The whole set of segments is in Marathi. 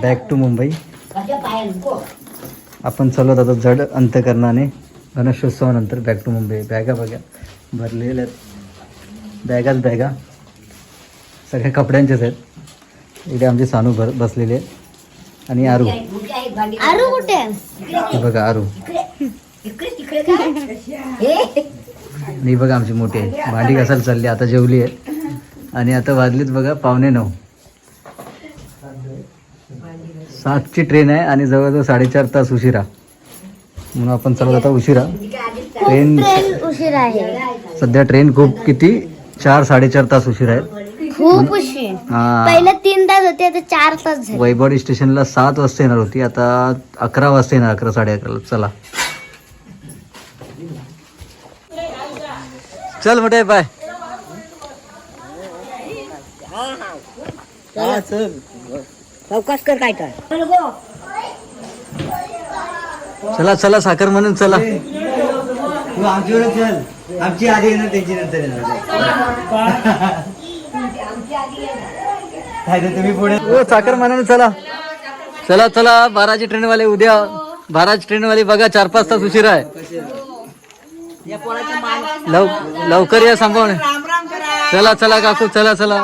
बॅक टू मुंबई आपण चालवत आता जड अंतकरणाने. गणेशोत्सवानंतर बॅक टू मुंबई बॅगा बघा. भरलेल्या आहेत. बॅगाच बॅगा सगळ्या कपड्यांच्याच आहेत. इकडे आमची सानू भर बसलेली आहे आणि आरू. आरू कुठे? बघा आरू. ही बघा आमची मोठी. आहे भांडी घासायला चालली. आता जेवली आहे आणि आता वाजलीत बघा पावणे नऊ. सातची ट्रेन आहे आणि जवळजवळ साडेचार तास उशिरा. म्हणून आपण चालत आता उशिरा. ट्रेन उशीर आहे. सध्या ट्रेन खूप किती? चार साडेचार तास उशिरा आहे खूप उशीर. हा. पहिले तीन तास होते आता चार तास झाले. वैभवडी स्टेशनला सात वाजता येणार होती आता अकरा वाजता येणार अकरा साडे अकराला चला. चल मोठे बाय चौकश कर काय काय चला चला साखर म्हणून चला. तू आमच्यावर चल. आमची आधी येणार त्यांची नंतर येणार. काय तर तुम्ही पुढे? हो साखर म्हणून चला. चला चला बाराची ट्रेन वाले उद्या. बाराची ट्रेन वाली बघा चार पाच तास उशीर आहे. लव लवकर या सांभाळून चला चला काकू चला चला.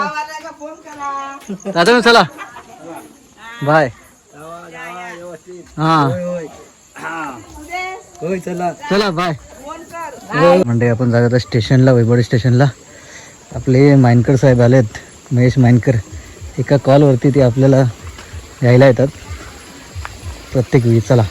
दादा चला. बाय. हा. होय चला चला बाय. म्हणजे आपण जात आता स्टेशनला वैभवडी स्टेशनला. आपले मायनकर साहेब आलेत महेश मायनकर एका कॉलवरती ते आपल्याला घ्यायला येतात. प्रत्येक वेळी चला.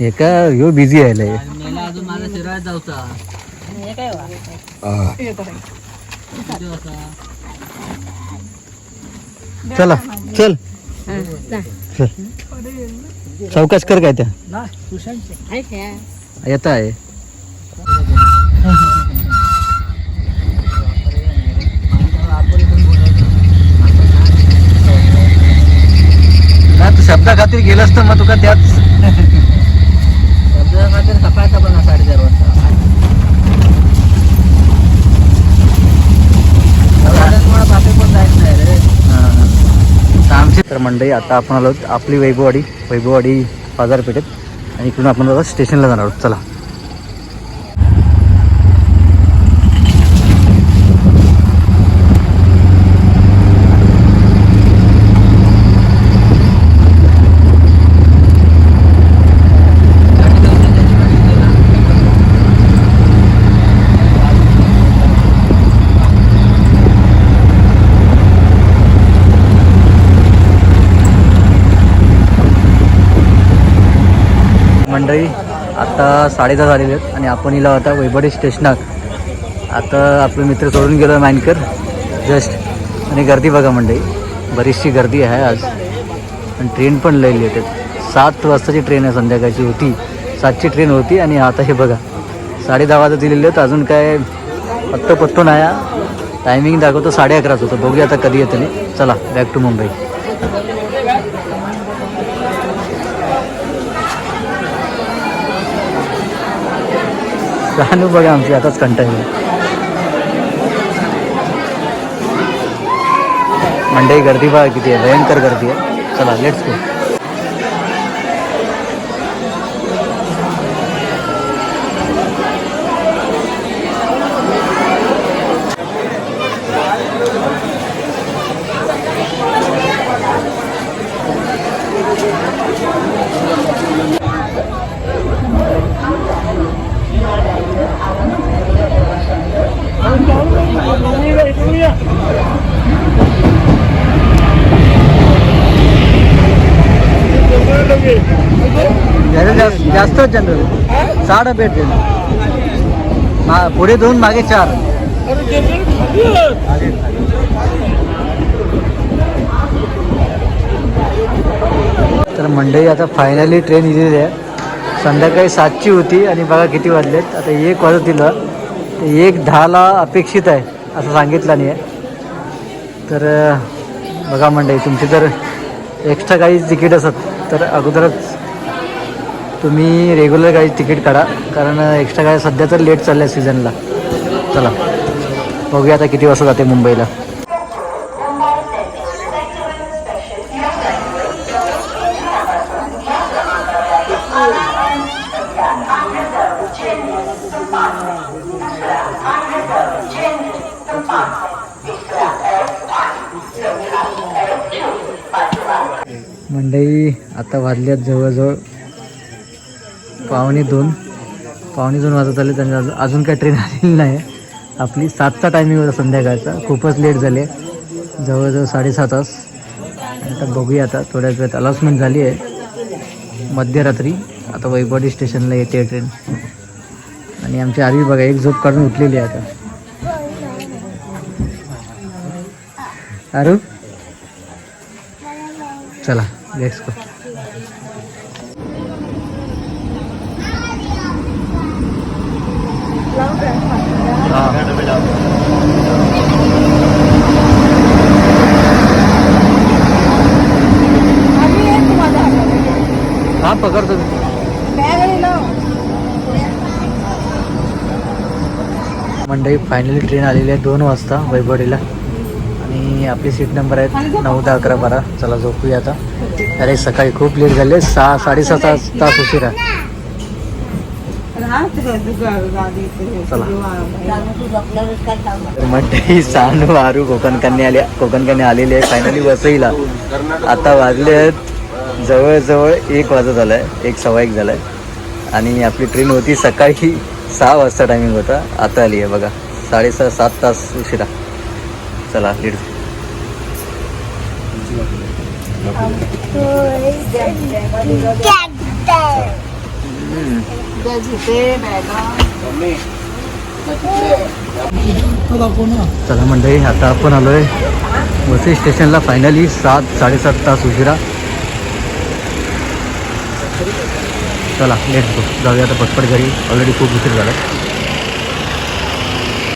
एका ह्यो बिझी आहे अजून माझा शिरायत जाऊचा चला चल. चल. चौकश कर काय त्या? येत आहे ना तू शब्दा खातीर गेलास तर मग तुका त्याच सकाळचा पण साडेचार वाजता तर मंडळी आता आपण आलो आपली वैभववाडी वैभववाडी बाजारपेठेत. आणि इकडून आपण आता स्टेशनला जाणार आहोत. चला. मंडळी आता साडेदहा झालेले आहेत आणि आपण इला आता वैभवडी स्टेशनात. आता आपले मित्र सोडून गेलो मानकर जस्ट आणि गर्दी बघा मंडळी बरीचशी गर्दी आहे आज. आणि ट्रेन पण लई लेट आहेत. सात वाजताची ट्रेन आहे संध्याकाळची होती. सातची ट्रेन होती आणि आता हे बघा साडे दहा वाजता दिलेले आहेत. अजून काय पत्तो पत्तो नाही. टायमिंग दाखवतो साडे अकराच होतं. बघूया आता कधी येतं नाही चला बॅक टू मुंबई राहणू बघा आमची आताच कंटाळली मंडई गर्दी बघा आहे भयंकर गर्दी आहे चला लेट्स गो जास्त जनरल साडं भेट ट्रेन मा पुढे दोन मागे चार तर मंडई आता फायनली ट्रेन इलेली आहे. संध्याकाळी सातची होती आणि बघा किती वाजलेत. आता एक वाजत दिलं एक दहाला अपेक्षित आहे असं सांगितलं नाही आहे. तर बघा मंडई तुमची जर एक्स्ट्रा काही तिकीट असत तर अगोदरच तुम्ही रेग्युलर गाडी तिकीट काढा. कारण एक्स्ट्रा गाड्या सध्या तर लेट चालल्या सीझनला चला. बघूया आता किती वाजता जाते मुंबईला. मंडई आता वाजल्यात जवळजवळ पावणे दोन. पावणे दोन वाजत आले त्यांनी अजून अजून काय ट्रेन आलेली नाही. आपली सातचा टायमिंग होता संध्याकाळचा. खूपच लेट झाले. जवळजवळ साडेसात तास आता बघूया आता थोड्याच वेळात अनाऊन्समेंट झाली आहे. मध्यरात्री आता वैभवडी स्टेशनला येते ट्रेन आणि आमची आरवी बघा एक झोप काढून उठलेली आहे आता. आरू चला लेट्स गो हा. पकडतो मंडळी फायनली ट्रेन आलेली आहे दोन वाजता वैभवडीला. आणि आपली सीट नंबर आहेत नऊ दहा अकरा बारा. चला झोपूया आता. अरे सकाळी खूप लेट झाले सहा साडेसहा तास तास उशिरा चला. मंडळी मंडई सांडू आरू कोकण कन्या आल्या कोकण कन्या आलेली आहे. फायनली वसईला. आता वाजले आहेत. जवळजवळ एक वाजत आहे एक सव्वा एक झालाय. आणि आपली ट्रेन होती सकाळी सहा वाजता टायमिंग होता. आता आली आहे बघा. साडेसहा सात तास उशिरा. चला लीड चला मंडळी आता आपण आलोय वसई स्टेशनला. फायनली सात साडेसात तास उशिरा. चला लेट गो जाऊया आता पटपट घरी. ऑलरेडी खूप उशीर झाला.